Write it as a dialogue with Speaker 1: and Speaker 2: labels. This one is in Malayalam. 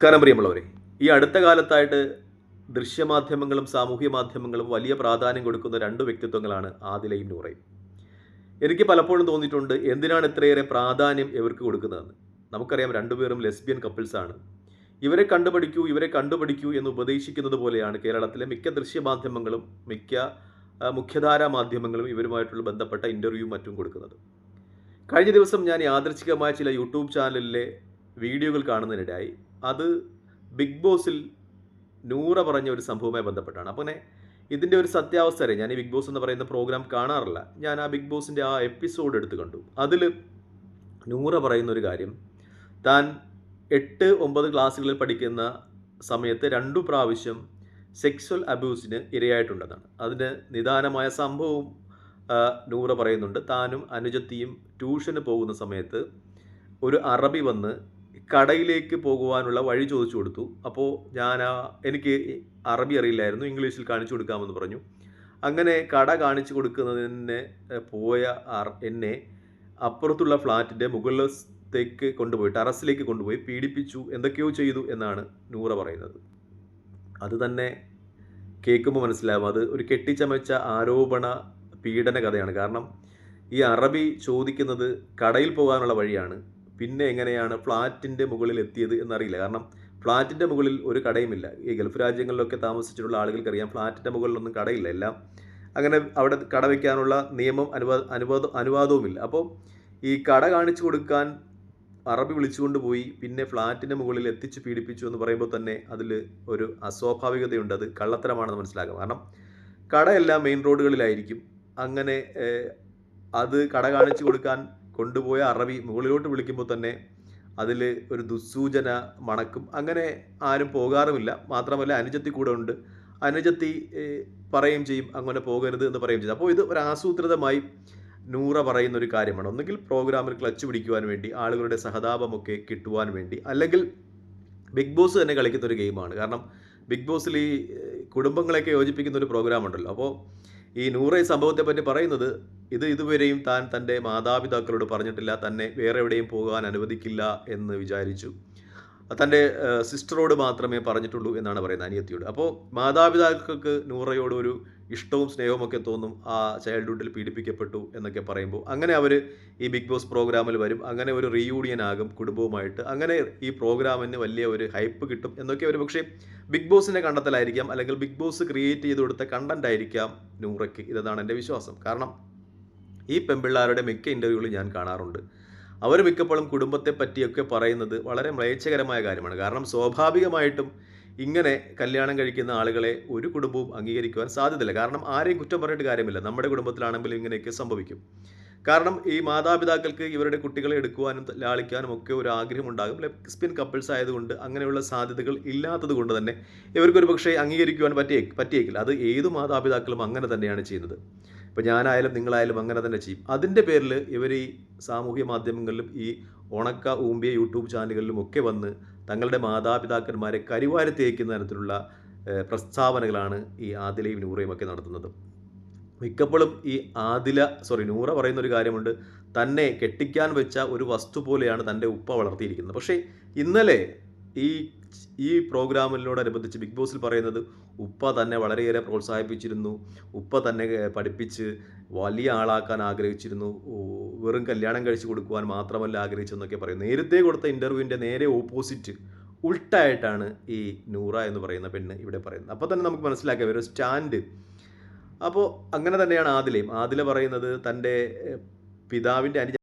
Speaker 1: നമസ്കാരം പ്രിയമുള്ളവരെ ഈ അടുത്ത കാലത്തായിട്ട് ദൃശ്യമാധ്യമങ്ങളും സാമൂഹ്യ മാധ്യമങ്ങളും വലിയ പ്രാധാന്യം കൊടുക്കുന്ന രണ്ട് വ്യക്തിത്വങ്ങളാണ് ആദിലയും നൂറയും. എനിക്ക് പലപ്പോഴും തോന്നിയിട്ടുണ്ട് എന്തിനാണ് ഇത്രയേറെ പ്രാധാന്യം ഇവർക്ക് കൊടുക്കുന്നതെന്ന്. നമുക്കറിയാം രണ്ടുപേരും ലെസ്ബിയൻ കപ്പിൾസാണ് ഇവരെ കണ്ടുപഠിക്കൂ ഇവരെ കണ്ടുപഠിക്കൂ എന്ന് ഉപദേശിക്കുന്നത് പോലെയാണ് കേരളത്തിലെ മിക്ക ദൃശ്യമാധ്യമങ്ങളും മിക്ക മുഖ്യധാരാ മാധ്യമങ്ങളും ഇവരുമായിട്ടുള്ള ബന്ധപ്പെട്ട ഇന്റർവ്യൂ മറ്റും കൊടുക്കുന്നത്. കഴിഞ്ഞ ദിവസം ഞാൻ യാദൃച്ഛികമായ ചില യൂട്യൂബ് ചാനലിലെ വീഡിയോകൾ കാണുന്നതിനിടയായി അത് ബിഗ് ബോസിൽ നൂറ പറഞ്ഞ ഒരു സംഭവവുമായി ബന്ധപ്പെട്ടാണ്. അപ്പോൾ ഇതിന്റെ ഒരു സത്യാവസ്ഥ അറിയാം. ഞാൻ ഈ ബിഗ് ബോസ് എന്ന് പറയുന്ന പ്രോഗ്രാം കാണാറില്ല. ഞാൻ ആ ബിഗ് ബോസിന്റെ ആ എപ്പിസോഡ് എടുത്ത് കണ്ടു. അതിൽ നൂറ പറയുന്ന ഒരു കാര്യം താൻ എട്ട് ഒമ്പത് ക്ലാസ്സുകളിൽ പഠിക്കുന്ന സമയത്ത് രണ്ടു പ്രാവശ്യം സെക്സ്വൽ അബ്യൂസിന് ഇരയായിട്ടുണ്ടെന്നാണ്. അതിന് നിദാനമായ സംഭവവും നൂറ പറയുന്നുണ്ട്. താനും അനുജത്തിയും ട്യൂഷന് പോകുന്ന സമയത്ത് ഒരു അറബി വന്ന് കടയിലേക്ക് പോകുവാനുള്ള വഴി ചോദിച്ചു കൊടുത്തു. അപ്പോൾ ഞാൻ എനിക്ക് അറബി അറിയില്ലായിരുന്നു ഇംഗ്ലീഷിൽ കാണിച്ചു കൊടുക്കാമെന്ന് പറഞ്ഞു. അങ്ങനെ കട കാണിച്ചു കൊടുക്കുന്നതിന് പോയ എന്നെ അപ്പുറത്തുള്ള ഫ്ലാറ്റിന്റെ മുകളിലേക്ക് കൊണ്ടുപോയി ടെറസിലേക്ക് കൊണ്ടുപോയി പീഡിപ്പിച്ചു എന്തൊക്കെയോ ചെയ്തു എന്നാണ് നൂറ പറയുന്നത്. അത് തന്നെ കേൾക്കുമ്പോൾ മനസ്സിലാവും. അത് ഒരു കെട്ടിച്ചമച്ച ആരോപണ പീഡന കഥയാണ്. കാരണം ഈ അറബി ചോദിക്കുന്നത് കടയിൽ പോകാനുള്ള വഴിയാണ്. പിന്നെ എങ്ങനെയാണ് ഫ്ലാറ്റിന്റെ മുകളിൽ എത്തിയത് എന്നറിയില്ല. കാരണം ഫ്ലാറ്റിന്റെ മുകളിൽ ഒരു കടയുമില്ല. ഈ ഗൾഫ് രാജ്യങ്ങളിലൊക്കെ താമസിച്ചിട്ടുള്ള ആളുകൾക്കറിയാം ഫ്ലാറ്റിന്റെ മുകളിലൊന്നും കടയില്ല. എല്ലാം അങ്ങനെ അവിടെ കട വയ്ക്കാനുള്ള നിയമം അനുവാദ അനുവാദ അനുവാദവുമില്ല. അപ്പോൾ ഈ കട കാണിച്ചു കൊടുക്കാൻ അറബി വിളിച്ചുകൊണ്ട് പോയി പിന്നെ ഫ്ലാറ്റിന്റെ മുകളിൽ എത്തിച്ച് പീഡിപ്പിച്ചു എന്ന് പറയുമ്പോൾ തന്നെ അതിൽ ഒരു അസ്വാഭാവികതയുണ്ട്. അത് കള്ളത്തരമാണെന്ന് മനസ്സിലാക്കാം. കാരണം കടയെല്ലാം മെയിൻ റോഡുകളിലായിരിക്കും. അങ്ങനെ അത് കട കാണിച്ചു കൊടുക്കാൻ കൊണ്ടുപോയ അറബി മുകളിലോട്ട് വിളിക്കുമ്പോൾ തന്നെ അതിൽ ഒരു ദുസ്സൂചന മണക്കും. അങ്ങനെ ആരും പോകാറുമില്ല. മാത്രമല്ല അനുജത്തി കൂടെ ഉണ്ട്. അനുജത്തി പറയുകയും ചെയ്യും അങ്ങനെ പോകരുത് എന്ന് പറയുകയും ചെയ്യും. അപ്പോൾ ഇത് ഒരു ആസൂത്രിതമായി നൂറ പറയുന്ന ഒരു കാര്യമാണ്. ഒന്നുകിൽ പ്രോഗ്രാമിൽ ക്ലച്ച് പിടിക്കുവാൻ വേണ്ടി ആളുകളുടെ സഹതാപമൊക്കെ കിട്ടുവാൻ വേണ്ടി അല്ലെങ്കിൽ ബിഗ് ബോസ് തന്നെ കളിക്കുന്ന ഒരു ഗെയിമാണ്. കാരണം ബിഗ് ബോസിൽ ഈ കുടുംബങ്ങളെയൊക്കെ യോജിപ്പിക്കുന്ന ഒരു പ്രോഗ്രാം ഉണ്ടല്ലോ അപ്പോൾ ഈ നൂറ സംഭവത്തെ പറ്റി പറയുന്നത് ഇത് ഇതുവരെയും താൻ തന്റെ മാതാപിതാക്കളോട് പറഞ്ഞിട്ടില്ല തന്നെ വേറെ എവിടെയും പോകാൻ അനുവദിക്കില്ല എന്ന് വിചാരിച്ചു. തന്റെ സിസ്റ്ററോട് മാത്രമേ പറഞ്ഞിട്ടുള്ളൂ എന്നാണ് പറയുന്നത് അനിയത്തിയോട്. അപ്പോൾ മാതാപിതാക്കൾക്ക് നൂറയോട് ഒരു ഇഷ്ടവും സ്നേഹവുമൊക്കെ തോന്നും ആ ചൈൽഡ്ഹുഡിൽ പീഡിപ്പിക്കപ്പെട്ടു എന്നൊക്കെ പറയുമ്പോൾ അങ്ങനെ അവർ ഈ ബിഗ് ബോസ് പ്രോഗ്രാമിൽ വരും. അങ്ങനെ ഒരു റീയൂണിയൻ ആകും കുടുംബവുമായിട്ട്. അങ്ങനെ ഈ പ്രോഗ്രാമിന് വലിയ ഒരു ഹൈപ്പ് കിട്ടും എന്നൊക്കെ അവർ പക്ഷേ ബിഗ് ബോസിന്റെ കണ്ടെത്തലായിരിക്കാം അല്ലെങ്കിൽ ബിഗ് ബോസ് ക്രിയേറ്റ് ചെയ്ത് കൊടുത്ത കണ്ടന്റ് ആയിരിക്കാം നൂറയ്ക്ക്. ഇതാണ് എന്റെ വിശ്വാസം. കാരണം ഈ പെമ്പിള്ളാരുടെ മിക്ക ഇന്റർവ്യൂകളും ഞാൻ കാണാറുണ്ട്. അവർ മിക്കപ്പോഴും കുടുംബത്തെ പറ്റിയൊക്കെ പറയുന്നത് വളരെ മ്ലേച്ഛകരമായ കാര്യമാണ്. കാരണം സ്വാഭാവികമായിട്ടും ഇങ്ങനെ കല്യാണം കഴിക്കുന്ന ആളുകളെ ഒരു കുടുംബവും അംഗീകരിക്കുവാൻ സാധ്യതയില്ല. കാരണം ആരെയും കുറ്റം പറഞ്ഞിട്ട് കാര്യമില്ല. നമ്മുടെ കുടുംബത്തിലാണെങ്കിലും ഇങ്ങനെയൊക്കെ സംഭവിക്കും. കാരണം ഈ മാതാപിതാക്കൾക്ക് ഇവരുടെ കുട്ടികളെ എടുക്കുവാനും ലാളിക്കാനും ഒക്കെ ഒരു ആഗ്രഹമുണ്ടാകും. ലെസ്ബിയൻ കപ്പിൾസ് ആയതുകൊണ്ട് അങ്ങനെയുള്ള സാധ്യതകൾ ഇല്ലാത്തത് കൊണ്ട് തന്നെ ഇവർക്കൊരു പക്ഷേ അംഗീകരിക്കുവാൻ പറ്റിയേ പറ്റിയേക്കില്ല. അത് ഏത് മാതാപിതാക്കളും അങ്ങനെ തന്നെയാണ് ചെയ്യുന്നത്. ഇപ്പോൾ ഞാനായാലും നിങ്ങളായാലും അങ്ങനെ തന്നെ ചെയ്യും. അതിന്റെ പേരിൽ ഇവർ ഈ സാമൂഹ്യ മാധ്യമങ്ങളിലും ഈ ഉണക്ക ഊമ്പിയ യൂട്യൂബ് ചാനലുകളിലും ഒക്കെ വന്ന് തങ്ങളുടെ മാതാപിതാക്കന്മാരെ കരിവാരി തേക്കുന്ന തരത്തിലുള്ള പ്രസ്താവനകളാണ് ഈ ആദിലയും നൂറയും ഒക്കെ നടത്തുന്നത്. മിക്കപ്പോഴും ഈ ആദില സോറി നൂറ പറയുന്ന ഒരു കാര്യമുണ്ട്. തന്നെ കെട്ടിക്കാൻ വെച്ച ഒരു വസ്തു പോലെയാണ് തന്റെ ഉപ്പ വളർത്തിയിരിക്കുന്നത്. പക്ഷേ ഇന്നലെ ഈ ഈ പ്രോഗ്രാമിനോടനുബന്ധിച്ച് ബിഗ് ബോസിൽ പറയുന്നത് ഉപ്പ തന്നെ വളരെയേറെ പ്രോത്സാഹിപ്പിച്ചിരുന്നു. ഉപ്പ തന്നെ പഠിപ്പിച്ച് വലിയ ആളാക്കാൻ ആഗ്രഹിച്ചിരുന്നു. വെറും കല്യാണം കഴിച്ചു കൊടുക്കുവാൻ മാത്രമല്ല ആഗ്രഹിച്ചെന്നൊക്കെ പറയും നേരത്തെ കൊടുത്ത ഇന്റർവ്യൂവിന്റെ നേരെ ഓപ്പോസിറ്റ് ഉൾട്ടായിട്ടാണ് ഈ നൂറ എന്ന് പറയുന്ന പെണ്ണ് ഇവിടെ പറയുന്നത്. അപ്പോൾ തന്നെ നമുക്ക് മനസ്സിലാക്കാം ഒരു സ്റ്റാൻഡ്. അപ്പോൾ അങ്ങനെ തന്നെയാണ് ആദിലയും. ആദില പറയുന്നത് തന്റെ പിതാവിന്റെ അനുജ